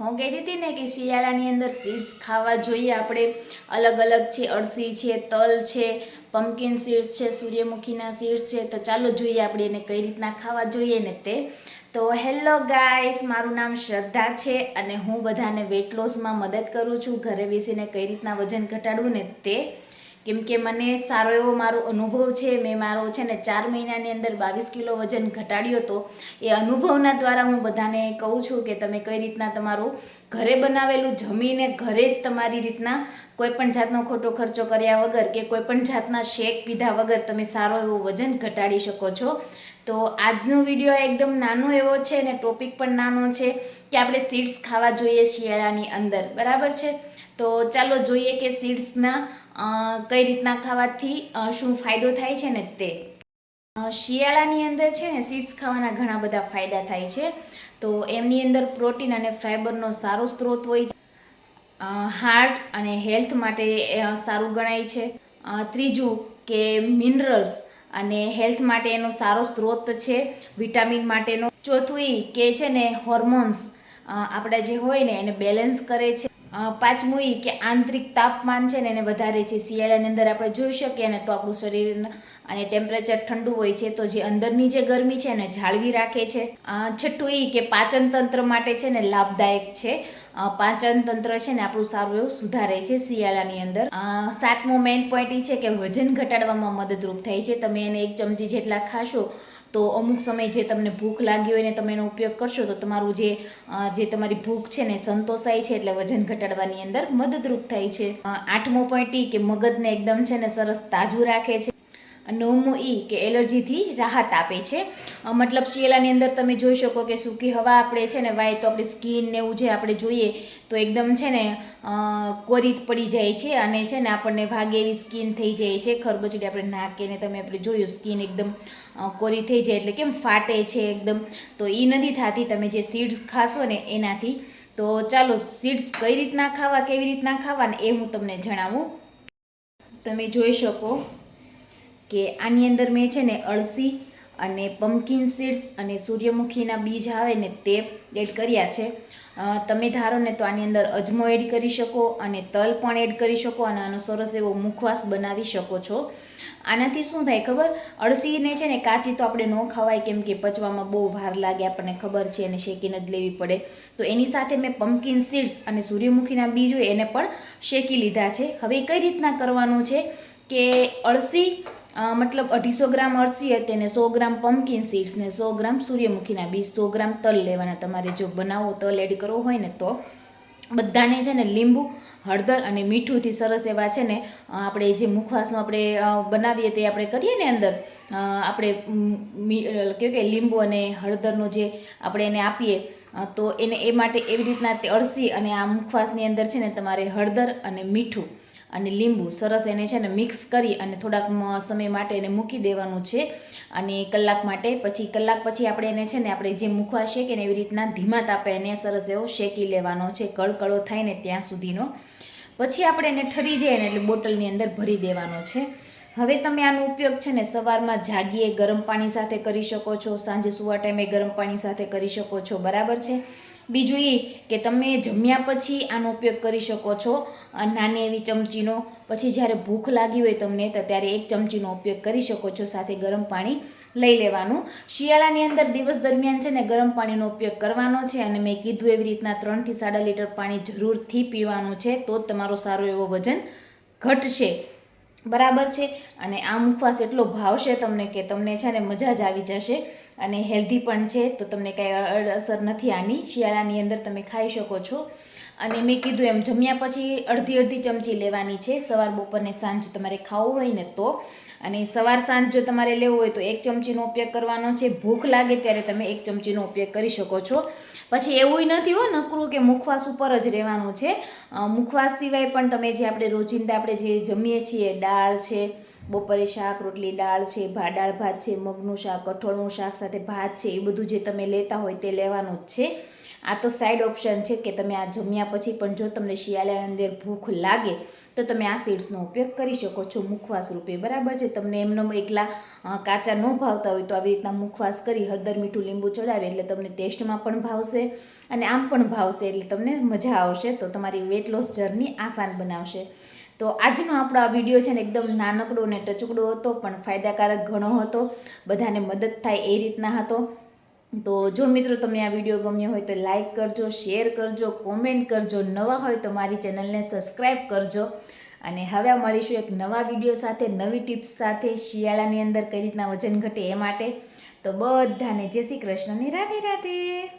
હું કહેતી હતી ને કે શિયાળાની અંદર સીડ્સ ખાવા જોઈએ. આપણે અલગ અલગ છે, અળસી છે, તલ છે પમ્પકિન સીડ્સ છે, સૂર્યમુખીના સીડ્સ છે. તો ચાલો જોઈએ આપણે એને કઈ રીતના ખાવા જોઈએ ને તે. તો હેલો ગાઈસ, મારું નામ શ્રદ્ધા છે અને હું બધાને વેટ લોસમાં મદદ કરું છું. ઘરે બેસીને કઈ રીતના વજન ઘટાડવું ને તે. કેમ કે મને સારો એવો મારો અનુભવ છે. મેં મારો છે ને ચાર મહિનાની અંદર બાવીસ કિલો વજન ઘટાડ્યો હતો એ અનુભવના દ્વારા હું બધાને કહું છું કે તમે કઈ રીતના તમારું ઘરે બનાવેલું જમીને ઘરે જ તમારી રીતના કોઈ પણ જાતનો ખોટો ખર્ચો કર્યા વગર કે કોઈ પણ જાતના શેક પીધા વગર તમે સારો એવો વજન ઘટાડી શકો છો. તો આજનો વીડિયો એકદમ નાનો એવો છે ને ટોપિક પણ નાનો છે કે આપણે સીડ્સ ખાવા જોઈએ શિયાળાની અંદર. બરાબર છે? તો ચાલો જોઈએ કે સીડ્સના કઈ રીતના ખાવાથી શું ફાયદો થાય છે ને તે. શિયાળાની અંદર છે ને સીડ્સ ખાવાના ઘણા બધા ફાયદા થાય છે. તો એમની અંદર પ્રોટીન અને ફાઇબરનો સારો સ્ત્રોત હોય છે. હાર્ટ અને હેલ્થ માટે સારું ગણાય છે. ત્રીજું કે મિનરલ્સ અને હેલ્થ માટે એનો સારો સ્ત્રોત છે વિટામિન માટેનો. ચોથું કે છે ને હોર્મોન્સ આપણા જે હોય ને એને બેલેન્સ કરે છે. પાંચમું ઈ કે આંતરિક તાપમાન છે ને એને વધારે છે. શિયાળાની અંદર આપણે જોઈ શકીએ ને તો આપણું શરીર અને ટેમ્પરેચર ઠંડુ હોય છે તો જે અંદરની જે ગરમી છે એને જાળવી રાખે છે. છઠ્ઠું ઈ કે પાચન તંત્ર માટે છે ને લાભદાયક છે. પાચન તંત્ર છે ને આપણું સારું એવું સુધારે છે શિયાળાની અંદર. સાતમો મેઇન પોઈન્ટ એ છે કે વજન ઘટાડવામાં મદદરૂપ થાય છે. તમે એને એક ચમચી જેટલા ખાશો તો અમુક સમય જે તમને ભૂખ લાગી હોય ને તમે એનો ઉપયોગ કરશો તો તમારું જે જે તમારી ભૂખ છે ને સંતોષાય છે એટલે વજન ઘટાડવાની અંદર મદદરૂપ થાય છે. આઠમો પોઈન્ટ કે મગજને એકદમ છે ને સરસ તાજું રાખે છે. નવમું ઈ કે એલર્જીથી રાહત આપે છે. મતલબ શિયાળાની અંદર તમે જોઈ શકો કે સૂકી હવા આપણે છે ને વાય તો આપણી સ્કિન ને એવું જે આપણે જોઈએ તો એકદમ છે ને અ, કોરી પડી જાય છે અને છે ને આપણને ભાગે એવી સ્કિન થઈ જાય છે. ખરબચડી આપણે નાકે ને તમે આપણે જોયું સ્કિન એકદમ કોરી થઈ જાય એટલે કેમ ફાટે છે એકદમ. તો એ નથી થતી તમે જે સીડ્સ ખાશો ને એનાથી તો ચાલો સીડ્સ કઈ રીતના ખાવા કેવી રીતના ખાવા ને એ હું તમને જણાવું. તમે જોઈ શકો. કે આની અંદર મેં છે ને અળસી અને પમ્પકિન સીડ્સ અને સૂર્યમુખીના બીજ આવે ને તે એડ કર્યા છે. તમે ધારો ને તો આની અંદર અજમો એડ કરી શકો અને તલ પણ એડ કરી શકો અને આનો સરસ એવો મુખવાસ બનાવી શકો છો. આનાથી શું થાય ખબર? અળસીને છે ને કાચી તો આપણે ન ખવાય, કેમ કે પચવામાં બહુ વાર લાગે, આપણને ખબર છે અને શેકીને જ લેવી પડે. તો એની સાથે મેં પમ્પકિન સીડ્સ અને સૂર્યમુખીના બીજ હોય એને પણ શેકી લીધા છે. હવે કઈ રીતના કરવાનું છે કે અળસી મતલબ અઢીસો ગ્રામ અળસીએ હતી અને સો ગ્રામ પમ્પકિન સીડ્સ ને સો ગ્રામ સૂર્યમુખીના બીજ, સો ગ્રામ તલ લેવાના. તમારે જો બનાવો, તલ એડ કરવો હોય ને તો. બધાને છે ને લીંબુ, હળદર અને મીઠુંથી સરસ એવા છે ને આપણે જે મુખવાસનું આપણે બનાવીએ તે આપણે કરીએ ને અંદર આપણે કહ્યું કે, લીંબુ અને હળદરનું જે આપણે એને આપીએ તો એને એ માટે એવી રીતના તે અળસી અને આ મુખવાસની અંદર છે ને તમારે હળદર અને મીઠું અને લીંબુ સરસ એને છે ને મિક્સ કરી અને થોડાક સમય માટે એને મૂકી દેવાનું છે. અને કલાક માટે પછી કલાક પછી આપણે એને છે ને આપણે જે મૂકવા શેકે ને એવી રીતના ધીમા તાપે એને સરસ એવો શેકી લેવાનો છે. કળકળો થાય ને ત્યાં સુધીનો. પછી આપણે એને ઠરી જાય ને એટલે બોટલની અંદર ભરી દેવાનો છે. હવે તમે આનો ઉપયોગ છે ને સવારમાં જાગીએ, ગરમ પાણી સાથે કરી શકો છો. સાંજે સુવા ટાઈમે ગરમ પાણી સાથે કરી શકો છો. બરાબર છે? બીજું એ કે તમે જમ્યા પછી આનો ઉપયોગ કરી શકો છો. નાની એવી ચમચીનો. પછી જ્યારે ભૂખ લાગી હોય તમને, તો ત્યારે એક ચમચીનો ઉપયોગ કરી શકો છો, સાથે ગરમ પાણી લઈ લેવાનું. શિયાળાની અંદર દિવસ દરમિયાન છે ને, ગરમ પાણીનો ઉપયોગ કરવાનો છે. અને મેં કીધું એવી રીતના ત્રણથી સાડા લીટર પાણી જરૂરથી પીવાનું છે, તો જ તમારો સારો એવો વજન ઘટશે. બરાબર છે? અને આ મુખવાસ એટલો ભાવશે તમને કે તમને છે ને મજા જ આવી જશે અને હેલ્ધી પણ છે, તો તમને કાંઈ અસર નથી આની. શિયાળાની અંદર તમે ખાઈ શકો છો. અને મેં કીધું એમ, જમ્યા પછી અડધી અડધી ચમચી લેવાની છે. સવાર બપોર ને સાંજ તમારે ખાવું હોય ને તો. અને સવાર સાંજ જો તમારે લેવું હોય તો એક ચમચીનો ઉપયોગ કરવાનો છે. ભૂખ લાગે ત્યારે તમે એક ચમચીનો ઉપયોગ કરી શકો છો. પછી એવું નથી હો, નકરું કે મુખવાસ ઉપર જ રહેવાનું છે. મુખવાસ સિવાય પણ તમે જે આપણે રોજિંદા આપણે જે જમીએ છીએ, દાળ છે, બપોરે શાક, રોટલી, દાળ છે દાળ ભાત છે, મગનું શાક, કઠોળનું શાક સાથે ભાત છે, એ બધું જે તમે લેતા હોય તે લેવાનું જ છે. આ તો સાઈડ ઓપ્શન છે કે તમે આ જમ્યા પછી પણ જો તમને શિયાળાની અંદર ભૂખ લાગે, તો તમે આ સીડ્સનો ઉપયોગ કરી શકો છો મુખવાસ રૂપે. બરાબર છે? તમને એમનો એકલા કાચા ન ભાવતા હોય તો આવી રીતના મુખવાસ કરી હળદર, મીઠું, લીંબુ ચડાવે એટલે તમને ટેસ્ટમાં પણ ભાવશે અને આમ પણ ભાવશે એટલે તમને મજા આવશે તો તમારી વેટ લોસ જર્ની આસાન બનાવશે. તો આજનો આપણો આ વીડિયો છે ને એકદમ નાનકડો અને ટચુકડો હતો પણ ફાયદાકારક ઘણો હતો. બધાને મદદ થાય એ રીતના હતો. તો જો મિત્રો તમને આ વીડિયો ગમ્યો હોય તો લાઈક કરજો, શેર કરજો, કોમેન્ટ કરજો, નવા હોય તો મારી ચેનલને સબસ્ક્રાઈબ કરજો. અને હવે મળીશું એક નવા વીડિયો સાથે, નવી ટિપ્સ સાથે શિયાળાની અંદર કઈ રીતના વજન ઘટે એ માટે. તો બધાને જય શ્રી કૃષ્ણની રાધે રાધે.